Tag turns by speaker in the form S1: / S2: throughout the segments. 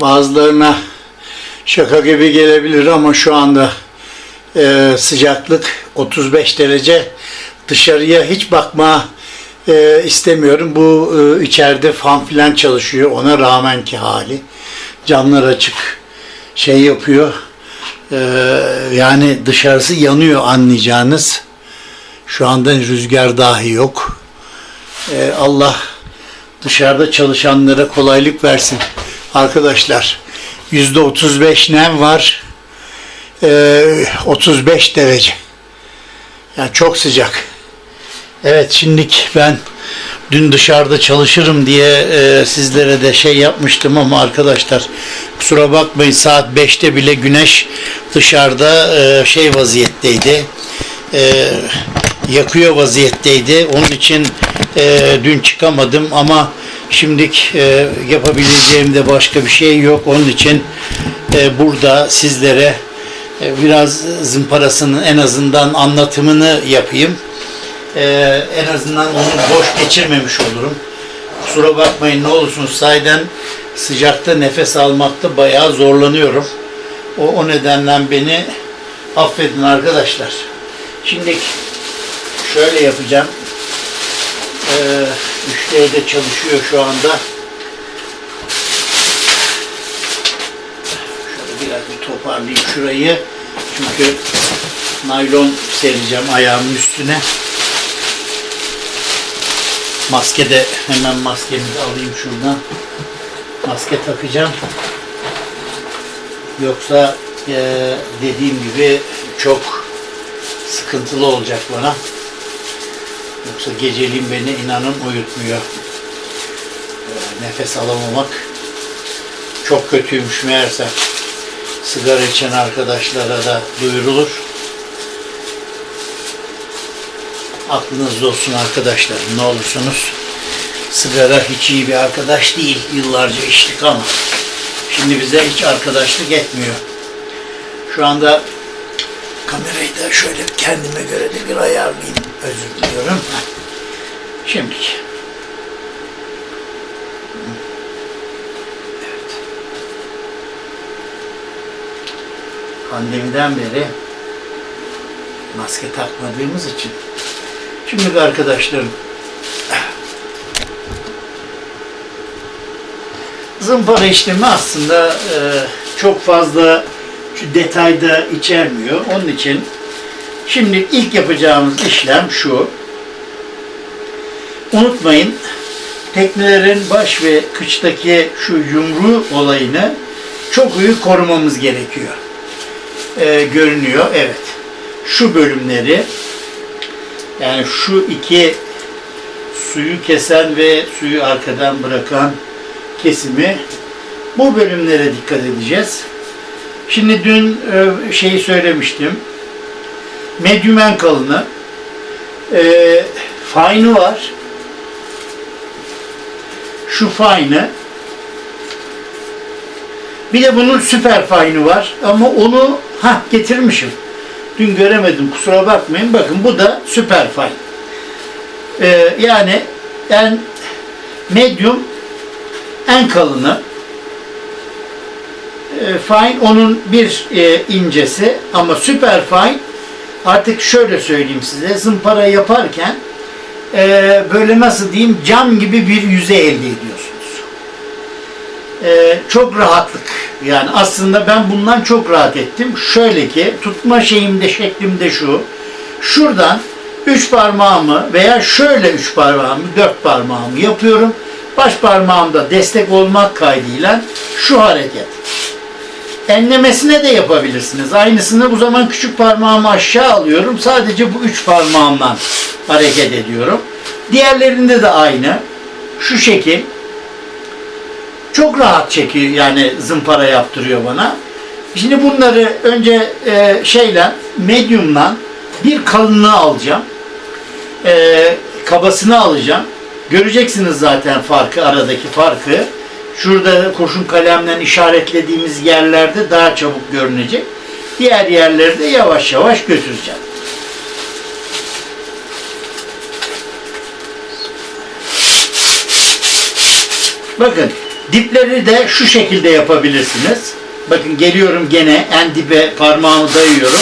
S1: Bazılarına şaka gibi gelebilir ama şu anda e, sıcaklık 35 derece. Dışarıya hiç bakma e, istemiyorum. Bu e, içeride fan filan çalışıyor. Ona rağmen ki hali. Camlar açık. Şey yapıyor. E, yani dışarısı yanıyor anlayacağınız. Şu anda rüzgar dahi yok. E, Allah dışarıda çalışanlara kolaylık versin. Arkadaşlar yüzde 35 nem var. Ee, 35 derece. Yani çok sıcak. Evet şimdilik ben dün dışarıda çalışırım diye e, sizlere de şey yapmıştım ama arkadaşlar kusura bakmayın saat 5'te bile güneş dışarıda e, şey vaziyetteydi. E, yakıyor vaziyetteydi. Onun için e, dün çıkamadım ama şimdilik e, yapabileceğim de başka bir şey yok. Onun için e, burada sizlere e, biraz zımparasının en azından anlatımını yapayım. E, en azından onu boş geçirmemiş olurum. Kusura bakmayın ne olursunuz sayeden sıcakta nefes almakta bayağı zorlanıyorum. O, o nedenden beni affedin arkadaşlar. Şimdi şöyle yapacağım. Ee, 3D'de çalışıyor şu anda. Şöyle biraz bir toparlayayım şurayı. Çünkü naylon sereceğim ayağımın üstüne. Maske de hemen maskemi de alayım şuradan. Maske takacağım. Yoksa eee, dediğim gibi çok sıkıntılı olacak bana. Yoksa geceliğin beni inanın uyutmuyor. Ee, Nefes alamamak çok kötüymüş meğerse. Sigara içen arkadaşlara da duyurulur. Aklınızda olsun arkadaşlar ne olursunuz. Sigara hiç iyi bir arkadaş değil. Yıllarca içtik ama şimdi bize hiç arkadaşlık etmiyor. Şu anda Kamerayı da şöyle kendime göre de bir ayarlayayım. Özür diliyorum. Şimdi. Evet. Pandemiden beri maske takmadığımız için. Şimdi arkadaşlarım zımpara işlemi aslında e, çok fazla şu detayda içermiyor. Onun için şimdi ilk yapacağımız işlem şu. Unutmayın teknelerin baş ve kıçtaki şu yumru olayını çok iyi korumamız gerekiyor. Ee, görünüyor. Evet. Şu bölümleri yani şu iki suyu kesen ve suyu arkadan bırakan kesimi bu bölümlere dikkat edeceğiz. Şimdi dün e, şeyi söylemiştim. Medium en kalını. E, fine'ı var. Şu fine'ı. Bir de bunun süper fine'ı var. Ama onu ha getirmişim. Dün göremedim kusura bakmayın. Bakın bu da süper fine. E, yani en medium en kalını e, fine onun bir e, incesi ama super fine artık şöyle söyleyeyim size zımpara yaparken e, böyle nasıl diyeyim cam gibi bir yüzey elde ediyorsunuz. E, çok rahatlık yani aslında ben bundan çok rahat ettim. Şöyle ki tutma şeyimde şeklimde şu şuradan üç parmağımı veya şöyle üç parmağımı dört parmağımı yapıyorum. Baş parmağımda destek olmak kaydıyla şu hareket. Enlemesine de yapabilirsiniz. Aynısını bu zaman küçük parmağımı aşağı alıyorum. Sadece bu üç parmağımdan hareket ediyorum. Diğerlerinde de aynı. Şu şekil. Çok rahat çekiyor yani zımpara yaptırıyor bana. Şimdi bunları önce e, şeyle medium'dan bir kalınlığı alacağım. E, kabasını alacağım. Göreceksiniz zaten farkı, aradaki farkı. Şurada kurşun kalemle işaretlediğimiz yerlerde daha çabuk görünecek. Diğer yerlerde yavaş yavaş götüreceğim. Bakın Dipleri de şu şekilde yapabilirsiniz. Bakın geliyorum gene en dibe parmağımı dayıyorum.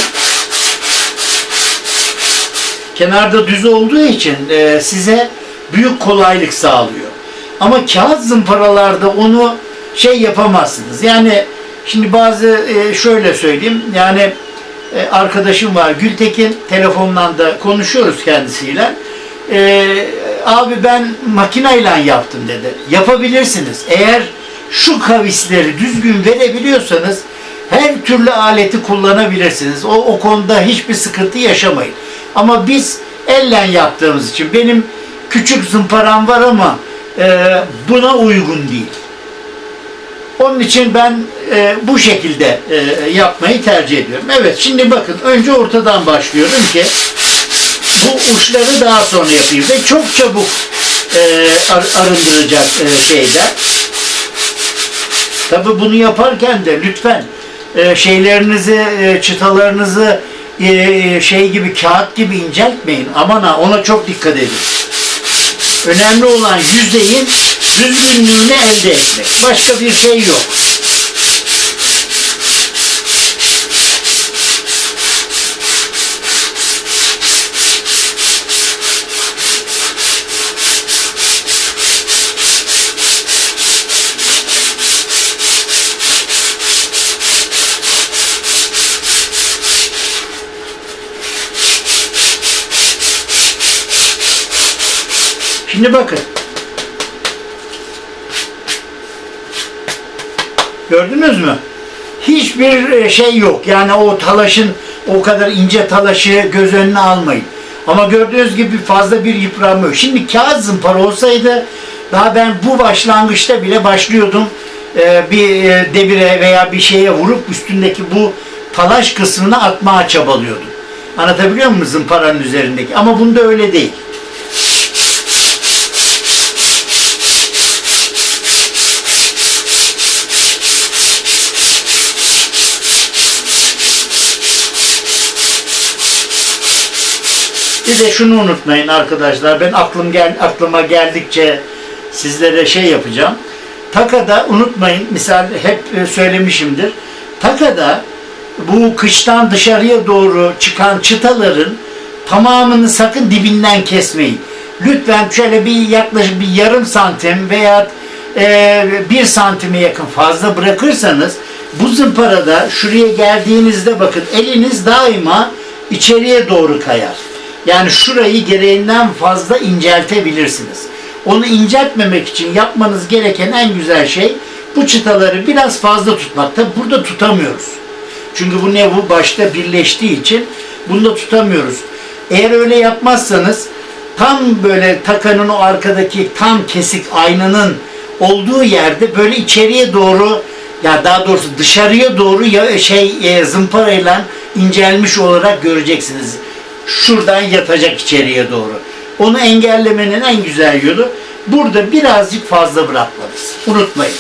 S1: Kenarda düz olduğu için e, size büyük kolaylık sağlıyor. Ama kağıt zımparalarda onu şey yapamazsınız. Yani şimdi bazı e, şöyle söyleyeyim. Yani e, arkadaşım var Gültekin telefondan da konuşuyoruz kendisiyle. E, abi ben makineyle yaptım dedi. Yapabilirsiniz. Eğer şu kavisleri düzgün verebiliyorsanız her türlü aleti kullanabilirsiniz. O, o konuda hiçbir sıkıntı yaşamayın. Ama biz ellen yaptığımız için benim küçük zımparam var ama e, buna uygun değil. Onun için ben e, bu şekilde e, yapmayı tercih ediyorum. Evet şimdi bakın önce ortadan başlıyorum ki bu uçları daha sonra yapayım ve çok çabuk e, ar- arındıracak şeyler. Tabi bunu yaparken de lütfen şeylerinizi, e, çıtalarınızı şey gibi kağıt gibi inceltmeyin. Aman ha ona çok dikkat edin. Önemli olan yüzeyin düzgünlüğünü elde etmek. Başka bir şey yok. Şimdi bakın. Gördünüz mü? Hiçbir e, şey yok. Yani o talaşın o kadar ince talaşı göz önüne almayın. Ama gördüğünüz gibi fazla bir yıpranma yok. Şimdi kağıt zımpara olsaydı daha ben bu başlangıçta bile başlıyordum e, bir e, demire veya bir şeye vurup üstündeki bu talaş kısmını atmaya çabalıyordum. Anlatabiliyor muyum zımparanın üzerindeki? Ama bunda öyle değil. Bir de şunu unutmayın arkadaşlar. Ben aklım gel aklıma geldikçe sizlere şey yapacağım. Takada unutmayın. Misal hep e, söylemişimdir. Takada bu kıştan dışarıya doğru çıkan çıtaların tamamını sakın dibinden kesmeyin. Lütfen şöyle bir yaklaşık bir yarım santim veya e, bir santime yakın fazla bırakırsanız bu zımparada şuraya geldiğinizde bakın eliniz daima içeriye doğru kayar. Yani şurayı gereğinden fazla inceltebilirsiniz. Onu inceltmemek için yapmanız gereken en güzel şey bu çıtaları biraz fazla tutmak. Tabi burada tutamıyoruz. Çünkü bu ne bu başta birleştiği için bunu da tutamıyoruz. Eğer öyle yapmazsanız tam böyle takanın o arkadaki tam kesik aynanın olduğu yerde böyle içeriye doğru ya daha doğrusu dışarıya doğru ya şey e, zımparayla incelmiş olarak göreceksiniz. Şuradan yatacak içeriye doğru. Onu engellemenin en güzel yolu burada birazcık fazla bırakmanız. Unutmayın.